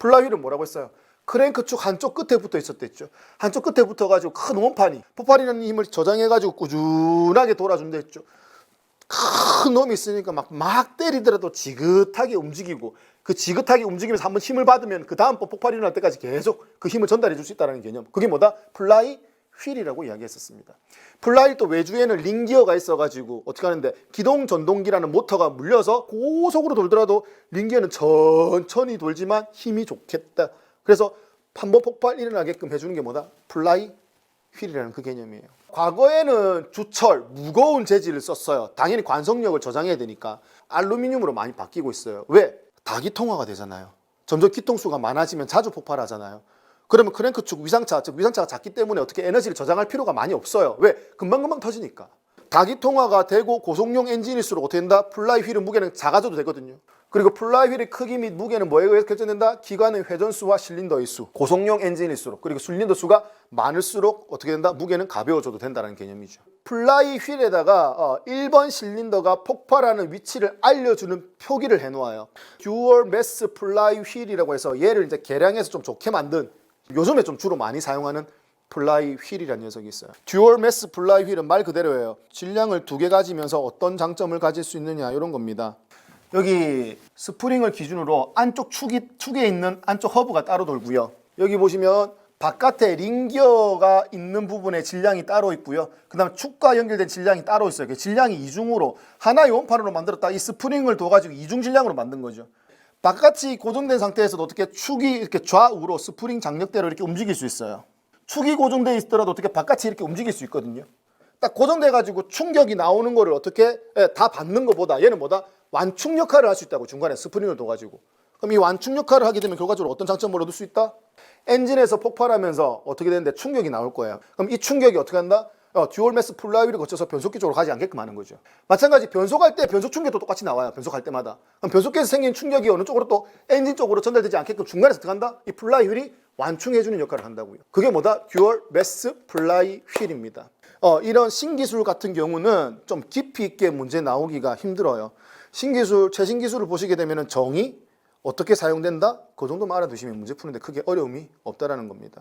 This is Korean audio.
플라이 휠은 뭐라고 했어요? 크랭크 축 한쪽 끝에 붙어 있었댔죠. 한쪽 끝에 붙어가지고 큰 원판이 폭발이라는 힘을 저장해가지고 꾸준하게 돌아준다 했죠. 큰 놈이 있으니까 막, 막 때리더라도 지긋하게 움직이고 그 지긋하게 움직이면서 한번 힘을 받으면 그 다음 폭발이 일어날 때까지 계속 그 힘을 전달해 줄 수 있다는 개념. 그게 뭐다? 플라이 휠이라고 이야기했었습니다. 플라이 또 외주에는 링기어가 있어가지고 어떻게 하는데 기동 전동기라는 모터가 물려서 고속으로 돌더라도 링기어는 천천히 돌지만 힘이 좋겠다. 그래서 한 번 폭발 일어나게끔 해주는 게 뭐다? 플라이 휠이라는 그 개념이에요. 과거에는 주철, 무거운 재질을 썼어요. 당연히 관성력을 저장해야 되니까 알루미늄으로 많이 바뀌고 있어요. 왜? 다기통화가 되잖아요. 점점 기통수가 많아지면 자주 폭발하잖아요. 그러면 크랭크 축 위상차, 즉 위상차가 작기 때문에 어떻게 에너지를 저장할 필요가 많이 없어요. 왜? 금방금방 터지니까. 다기 통화가 되고 고속용 엔진일수록 어떻게 된다? 플라이 휠의 무게는 작아져도 되거든요. 그리고 플라이 휠의 크기 및 무게는 뭐에 의해서 결정된다? 기관의 회전수와 실린더의 수. 고속용 엔진일수록 그리고 실린더 수가 많을수록 어떻게 된다? 무게는 가벼워져도 된다는 개념이죠. 플라이 휠에다가 어, 1번 실린더가 폭발하는 위치를 알려주는 표기를 해놓아요. 듀얼 매스 플라이 휠이라고 해서 얘를 이제 개량해서 좀 좋게 만든 요즘에 좀 주로 많이 사용하는 플라이 휠이라는 녀석이 있어요. 듀얼 매스 플라이 휠은 말 그대로예요. 질량을 두 개 가지면서 어떤 장점을 가질 수 있느냐 이런 겁니다. 여기 스프링을 기준으로 안쪽 축이, 축에 있는 안쪽 허브가 따로 돌고요. 여기 보시면 바깥에 링기어가 있는 부분에 질량이 따로 있고요. 그 다음에 축과 연결된 질량이 따로 있어요. 그 질량이 이중으로 하나의 원판으로 만들었다 이 스프링을 둬가지고 이중 질량으로 만든 거죠. 바깥이 고정된 상태에서도 어떻게 축이 이렇게 좌우로 스프링 장력대로 이렇게 움직일 수 있어요. 축이 고정돼 있더라도 어떻게 바깥이 이렇게 움직일 수 있거든요. 딱 고정돼 가지고 충격이 나오는 거를 어떻게 예, 다 받는 것보다 얘는 뭐다 완충 역할을 할 수 있다고 중간에 스프링을 둬가지고 그럼 이 완충 역할을 하게 되면 결과적으로 어떤 장점을 얻을 수 있다? 엔진에서 폭발하면서 어떻게 되는데 충격이 나올 거예요. 그럼 이 충격이 어떻게 한다? 어, 듀얼 매스 플라이휠을 거쳐서 변속기 쪽으로 가지 않게끔 하는 거죠. 마찬가지 변속할 때 변속 충격도 똑같이 나와요. 변속할 때마다. 그럼 변속기에서 생긴 충격이 어느 쪽으로 또 엔진 쪽으로 전달되지 않게끔 중간에서 한다? 이 플라이 휠이 완충해주는 역할을 한다고요. 그게 뭐다? 듀얼 매스 플라이 휠입니다. 어, 이런 신기술 같은 경우는 좀 깊이 있게 문제 나오기가 힘들어요. 신기술, 최신 기술을 보시게 되면 정의 어떻게 사용된다? 그 정도만 알아두시면 문제 푸는데 크게 어려움이 없다라는 겁니다.